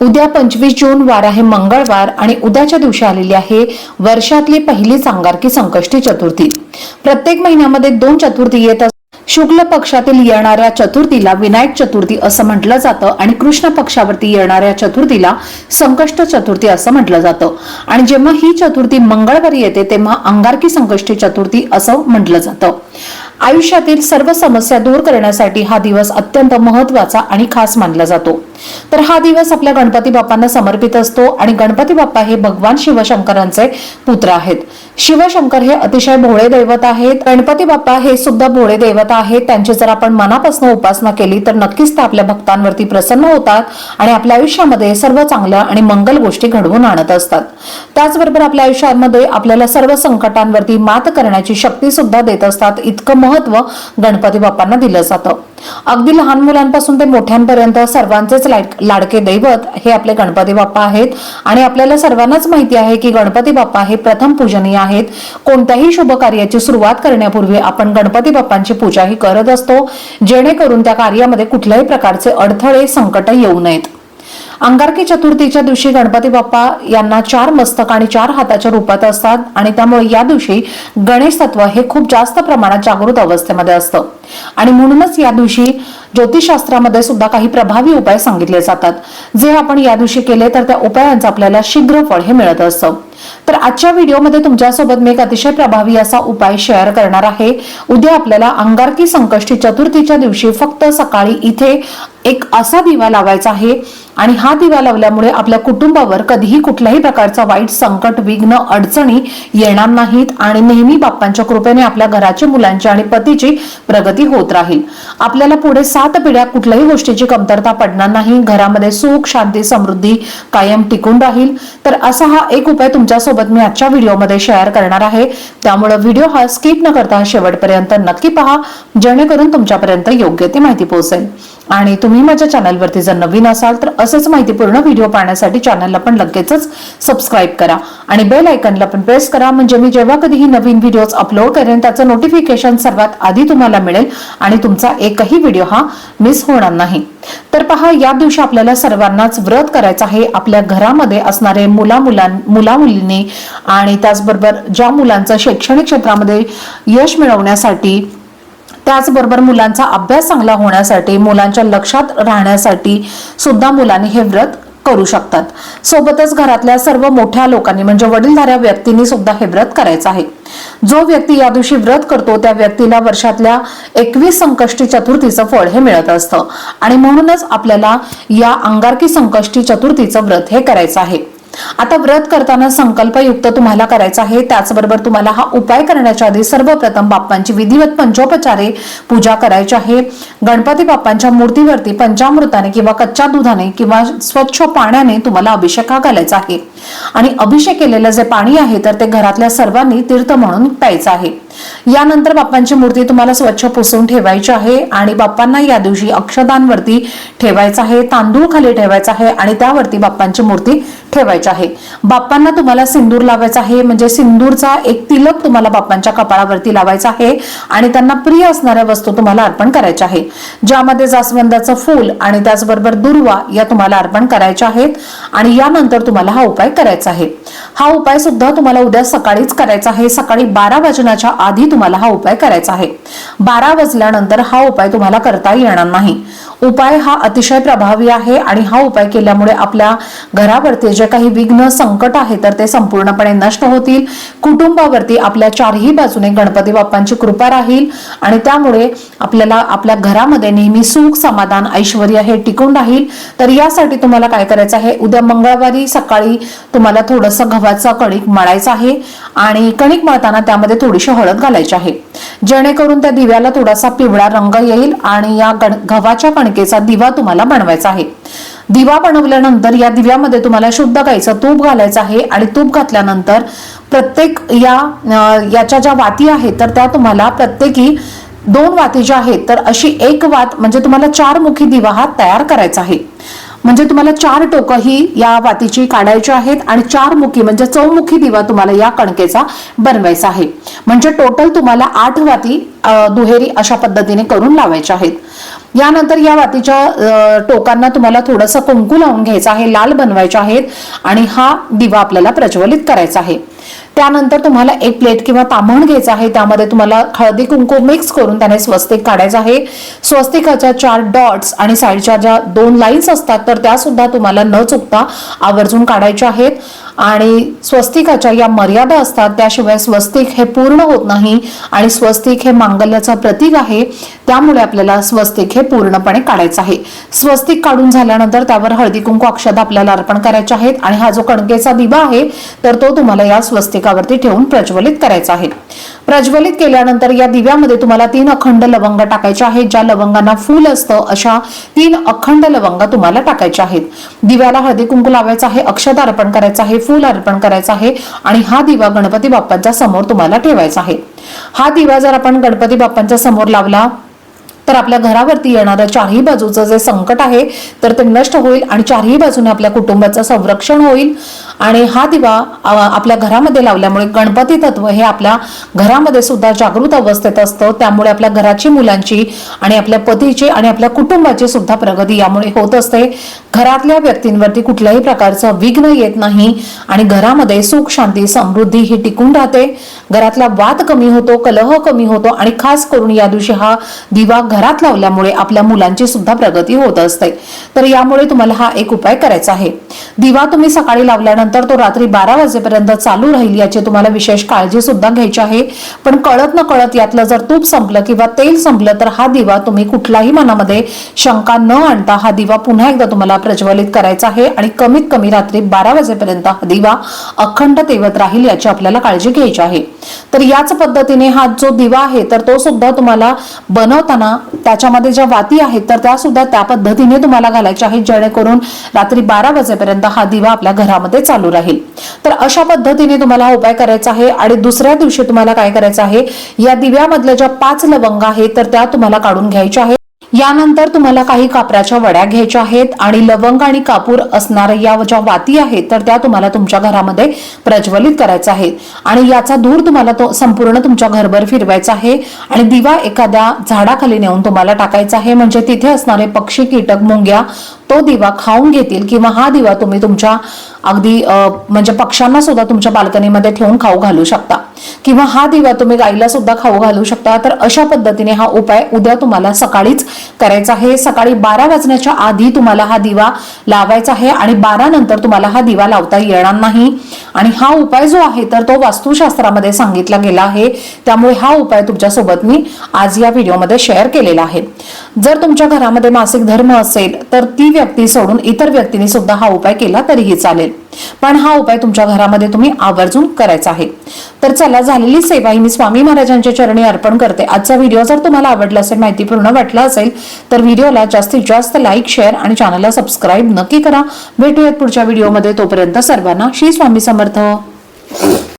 उद्या पंचवीस जून वार आहे मंगळवार आणि उद्याच्या दिवशी आलेली आहे वर्षातली पहिली अंगारकी संकष्टी चतुर्थी. प्रत्येक महिन्यामध्ये दोन चतुर्थी येत शुक्ल पक्षातील येणाऱ्या चतुर्थीला विनायक चतुर्थी असं म्हटलं जातं आणि कृष्ण पक्षावरती येणाऱ्या चतुर्थीला संकष्ट चतुर्थी असं म्हटलं जातं. आणि जेव्हा ही चतुर्थी मंगळवारी येते तेव्हा अंगारकी संकष्टी चतुर्थी असं म्हटलं जातं. आयुष्यातील सर्व समस्या दूर करण्यासाठी हा दिवस अत्यंत महत्त्वाचा आणि खास मानला जातो. तर हा दिवस आपल्या गणपती बाप्पांना समर्पित असतो आणि गणपती बाप्पा हे भगवान शिवशंकरांचे पुत्र आहेत. शिवशंकर हे अतिशय भोळे दैवत आहेत. गणपती बाप्पा हे सुद्धा भोळे दैवत आहेत. त्यांची जर आपण मनापासून उपासना केली तर नक्कीच ते आपल्या भक्तांवरती प्रसन्न होतात आणि आपल्या आयुष्यामध्ये सर्व चांगल्या आणि मंगल गोष्टी घडवून आणत असतात. त्याचबरोबर आपल्या आयुष्यामध्ये आपल्याला सर्व संकटांवरती मात करण्याची शक्ती सुद्धा देत असतात. इतकं महत्त्व गणपती बाप्पांना दिलं जातं. अगदी लहान मुलांपासून ते मोठ्यांपर्यंत सर्वांचेच लाडके दैवत हे आपले गणपती बाप्पा आहेत. आणि आपल्याला सर्वांनाच माहिती आहे की गणपती बाप्पा हे प्रथम पूजनीय आहेत. कोणत्याही शुभ कार्याची सुरुवात करण्यापूर्वी आपण गणपती बाप्पांची पूजाही करत असतो. जेणेकरून त्या कार्यामध्ये कुठल्याही प्रकारचे अडथळे संकट येऊ नयेत. अंगारकी चतुर्थीच्या दिवशी गणपती बाप्पा यांना चार मस्तक आणि चार हाताच्या रूपात असतात आणि त्यामुळे या दिवशी गणेश तत्व हे खूप जास्त प्रमाणात जागृत अवस्थेमध्ये असतं. आणि म्हणूनच या दिवशी ज्योतिषशास्त्रामध्ये सुद्धा काही प्रभावी उपाय सांगितले जातात. जे आपण या दिवशी केले तर त्या उपायांचं आपल्याला शीघ्र फळ हे मिळत असतं. तर आजच्या व्हिडिओमध्ये तुमच्यासोबत मी एक अतिशय प्रभावी असा उपाय शेअर करणार आहे. उद्या आपल्याला अंगारकी संकष्टी चतुर्थीच्या दिवशी फक्त सकाळी इथे एक असा दिवा लावायचा आहे आणि हा दिवा लावल्यामुळे आपल्या कुटुंबावर कधीही कुठल्याही प्रकारचा वाईट संकट विघ्न अडचणी येणार नाहीत आणि नेहमी बाप्पांच्या कृपेने आपल्या घराची मुलांची आणि पतीची प्रगती होत राहील. आपल्याला पुढे सात पिढ्या कुठल्याही गोष्टीची कमतरता पडणार नाही. घरामध्ये सुख शांती समृद्धी कायम टिकून राहील. तर असा हा एक उपाय तुमच्यासोबत मी आजच्या व्हिडिओमध्ये शेअर करणार आहे. त्यामुळे व्हिडिओ हा स्किप न करता शेवटपर्यंत नक्की पहा. जेणेकरून तुमच्यापर्यंत योग्य ती माहिती पोहोचेल. आणि तुम्ही माझ्या चॅनलवरती जर नवीन असाल तर असेच माहितीपूर्ण व्हिडिओ पाहण्यासाठी चॅनलला पण लगेचच सबस्क्राईब करा. आणि बेल आयकनला पण प्रेस करा म्हणजे मी जेव्हा कधीही नवीन व्हिडिओज अपलोड करेन त्याचं नोटिफिकेशन सर्वात आधी तुम्हाला मिळेल आणि तुमचा एकही व्हिडिओ हा मिस होणार नाही. तर पहा या दिवशी आपल्याला सर्वांनाच व्रत करायचं आहे. आपल्या घरामध्ये असणारे मुला मुलां मुला मुलींनी आणि त्याचबरोबर ज्या मुलांचं शैक्षणिक क्षेत्रामध्ये यश मिळवण्यासाठी त्याचबरोबर मुलांचा अभ्यास चांगला होण्यासाठी मुलांच्या लक्षात राहण्यासाठी सुद्धा मुलांनी हे व्रत करू शकतात. सोबतच घरातल्या सर्व मोठ्या लोकांनी म्हणजे वडीलधाऱ्या व्यक्तींनी सुद्धा हे व्रत करायचं आहे. जो व्यक्ती या दिवशी व्रत करतो त्या व्यक्तीला वर्षातल्या एकवीस संकष्टी चतुर्थीचं फळ हे मिळत असतं. आणि म्हणूनच आपल्याला या अंगारकी संकष्टी चतुर्थीचं व्रत हे करायचं आहे. आता व्रत करताना संकल्पयुक्त तुम्हाला करायचा आहे. त्याचबरोबर तुम्हाला हा उपाय करण्याच्या आधी सर्वप्रथम बाप्पांची विधिवत पंचोपचारे पूजा करायची आहे. गणपती बाप्पांच्या मूर्तीवरती पंचामृताने किंवा कच्च्या दुधाने किंवा स्वच्छ पाण्याने तुम्हाला अभिषेक हा घालायचा आहे. आणि अभिषेक केलेलं जे पाणी आहे तर ते घरातल्या सर्वांनी तीर्थ म्हणून प्यायचं आहे. यानंतर बाप्पांची मूर्ती तुम्हाला स्वच्छ पुसून ठेवायची आहे आणि बाप्पांना या दिवशी अक्षदांवरती ठेवायचं आहे तांदूळ खाली ठेवायचा आहे आणि त्यावरती बाप्पांची मूर्ती ठेवायची आहे. बाप्पांना तुम्हाला सिंदूर लावायचा आहे म्हणजे सिंदूरचा एक तिलक तुम्हाला बाप्पांच्या कपाळावरती लावायचा आहे आणि त्यांना प्रिय असणाऱ्या वस्तू तुम्हाला अर्पण करायच्या आहे. ज्यामध्ये जास्वंदाचं फूल आणि त्याचबरोबर दुर्वा या तुम्हाला अर्पण करायच्या आहेत आणि यानंतर तुम्हाला हा उपाय करायचा आहे. हा उपाय सुद्धा तुम्हाला उद्या सकाळीच करायचा आहे. सकाळी बारा वाजनाच्या आधी तुम्हाला हा उपाय करायचा आहे. बारा वाजल्यानंतर हा उपाय तुम्हाला करता येणार नाही. उपाय हा अतिशय प्रभावी आहे आणि हा उपाय केल्यामुळे आपल्या घरावरती जे काही विघ्न संकट आहे तर ते संपूर्णपणे नष्ट होतील. कुटुंबावरती आपल्या चारही बाजूने गणपती बाप्पांची कृपा राहील आणि त्यामुळे आपल्याला आपल्या घरामध्ये नेहमी सुख समाधान ऐश्वर हे टिकून राहील. तर यासाठी तुम्हाला काय करायचं आहे? उद्या मंगळवारी सकाळी तुम्हाला थोडंसं गव्हाचा कणिक मळायचा आहे आणि कणिक मळताना त्यामध्ये थोडीशी हळद हळद घालायची आहे. जेणेकरून त्या दिव्याला थोडासा पिवळा रंग येईल आणि या गण- गव्हाच्या कणकेचा दिवा तुम्हाला बनवायचा आहे. दिवा बनवल्यानंतर या दिव्यामध्ये तुम्हाला शुद्ध गाईचं तूप घालायचं आहे आणि तूप घातल्यानंतर प्रत्येक या याच्या ज्या वाती आहेत तर त्या तुम्हाला प्रत्येकी दोन वाती ज्या आहेत तर अशी एक वात म्हणजे तुम्हाला चार मुखी दिवा हा तयार करायचा आहे. म्हणजे तुम्हाला चार टोकं ही या वातीची काढायची आहेत आणि चार मुखी म्हणजे चौमुखी दिवा तुम्हाला या कणकेचा बनवायचा आहे. म्हणजे टोटल तुम्हाला आठ वाती दुहेरी अशा पद्धतीने करून लावायच्या आहेत. यानंतर या वातीच्या टोकांना तुम्हाला थोडंसं कुंकू लावून घ्यायचं आहे लाल बनवायचे आहेत आणि हा दिवा आपल्याला प्रज्वलित करायचा आहे. त्यानंतर तुम्हाला एक प्लेट किंवा तांबण घ्यायचं आहे. त्यामध्ये तुम्हाला हळदी कुंकू मिक्स करून त्याने स्वस्तिक काढायचं आहे. स्वस्तिकाच्या चार डॉट्स आणि साईडच्या ज्या दोन लाईन्स असतात तर त्या सुद्धा तुम्हाला न चुकता आवर्जून काढायच्या आहेत. आणि स्वस्तिकाच्या या मर्यादा असतात त्याशिवाय स्वस्तिक हे पूर्ण होत नाही आणि स्वस्तिक हे मांगल्याचं प्रतीक आहे. त्यामुळे आपल्याला स्वस्तिक हे पूर्णपणे काढायचं आहे. स्वस्तिक काढून झाल्यानंतर त्यावर हळदी कुंकू अक्षदा आपल्याला अर्पण करायचे आहेत. आणि हा जो कणकेचा दिवा आहे तर तो तुम्हाला या स्वस्तिकावरती ठेवून प्रज्वलित करायचं आहे. प्रज्वलित केल्यानंतर या दिव्यामध्ये तुम्हाला तीन अखंड लवंग टाकायचे आहेत ज्या लवंगांना फूल असतं अशा तीन अखंड लवंग तुम्हाला टाकायच्या आहेत. दिव्याला हळदी कुंकू लावायचं आहे अक्षता अर्पण करायचं आहे फूल अर्पण करायचं आहे आणि हा दिवा गणपती बाप्पांच्या समोर तुम्हाला ठेवायचा आहे. हा दिवा जर आपण गणपती बाप्पांच्या समोर लावला तर आपल्या घरावरती येणारं चारही बाजूचं जे संकट आहे तर ते नष्ट होईल आणि चारही बाजूने आपल्या कुटुंबाचं संरक्षण होईल. आणि हा दिवा आपल्या घरामध्ये लावल्यामुळे गणपती तत्व हे आपल्या घरामध्ये सुद्धा जागृत अवस्थेत असतं. त्यामुळे आपल्या घराची मुलांची आणि आपल्या पतीची आणि आपल्या कुटुंबाची सुद्धा प्रगती यामुळे होत असते. घरातल्या व्यक्तींवरती कुठल्याही प्रकारचं विघ्न येत नाही आणि घरामध्ये सुख शांती समृद्धी ही टिकून राहते. घरातला वाद कमी होतो कलह कमी होतो आणि खास करून या दिवशी हा दिवा घरात लावल्यामुळे आपल्या मुलांची सुद्धा प्रगती होत असते. तर यामुळे तुम्हाला हा एक उपाय करायचा आहे. दिवा तुम्ही सकाळी लावल्यानंतर तो रात्री बारा वाजेपर्यंत चालू राहील याची तुम्हाला विशेष काळजी सुद्धा घ्यायची आहे. पण कळत न कळत यातलं जर तूप संपलं किंवा तेल संपलं तर हा दिवा तुम्ही कुठलाही मनामध्ये शंका न आणता हा दिवा पुन्हा एकदा तुम्हाला प्रज्वलित करायचा आहे आणि कमीत कमी रात्री बारा वाजेपर्यंत हा दिवा अखंड तेवत राहील याची आपल्याला काळजी घ्यायची आहे. तर याच पद्धतीने हा जो दिवा आहे तर तो सुद्धा तुम्हाला बनवताना त्याच्यामध्ये ज्या वाती आहेत तर त्या सुद्धा त्या पद्धतीने तुम्हाला घालायच्या आहेत जेणेकरून रात्री बारा वाजेपर्यंत हा दिवा आपल्या घरामध्ये चालू राहील. तर अशा पद्धतीने तुम्हाला हा उपाय करायचा आहे आणि दुसऱ्या दिवशी तुम्हाला काय करायचं आहे या दिव्यामधल्या ज्या पाच लवंग आहेत तर त्या तुम्हाला काढून घ्यायच्या आहेत. यानंतर तुम्हाला काही कापराच्या वड्या घ्यायच्या आहेत आणि लवंग आणि कापूर असणाऱ्या या ज्या वाती आहेत तर त्या तुम्हाला तुमच्या घरामध्ये प्रज्वलित करायच्या आहे. आणि याचा धूर तुम्हाला तो संपूर्ण तुमच्या घरभर फिरवायचा आहे आणि दिवा एखाद्या झाडाखाली नेऊन तुम्हाला टाकायचा आहे. म्हणजे तिथे असणारे पक्षी कीटक मुंग्या तो दिवा खाऊन घेतील किंवा हा दिवा तुम्ही तुमच्या अगदी म्हणजे पक्ष्यांना सुद्धा तुमच्या बाल्कनीमध्ये ठेवून खाऊ घालू शकता. किंवा हा दिवा तुम्ही गाईला सुद्धा खाऊ घालू शकता. तर अशा पद्धतीने हा उपाय उद्या तुम्हाला सकाळीच करायचा आहे. सकाळी बारा वाजण्याच्या आधी तुम्हाला हा दिवा लावायचा आहे आणि बारा नंतर तुम्हाला हा दिवा लावता येणार नाही. आणि हा उपाय जो आहे तर तो वास्तुशास्त्रामध्ये सांगितला गेला आहे. त्यामुळे हा उपाय तुमच्यासोबत मी आज या व्हिडिओमध्ये शेअर केलेला आहे. जर तुमच्या घरामध्ये मासिक धर्म असेल तर ती व्यक्ती सोडून इतर व्यक्तीने सुद्धा हा उपाय केला तरीही चालेल. पण हा उपाय तुमच्या घरामध्ये तुम्ही आवर्जून करायचा आहे. तर चला झालेली सेवा ही मी स्वामी महाराजांच्या चरणी अर्पण करते. आजचा व्हिडिओ जर तुम्हाला आवडला असेल माहितीपूर्ण वाटला असेल तर व्हिडिओला जास्तीत जास्त लाईक शेअर आणि चॅनलला सबस्क्राईब नक्की करा. भेटूयात पुढच्या व्हिडिओमध्ये. तोपर्यंत सर्वांना श्री स्वामी समर्थ.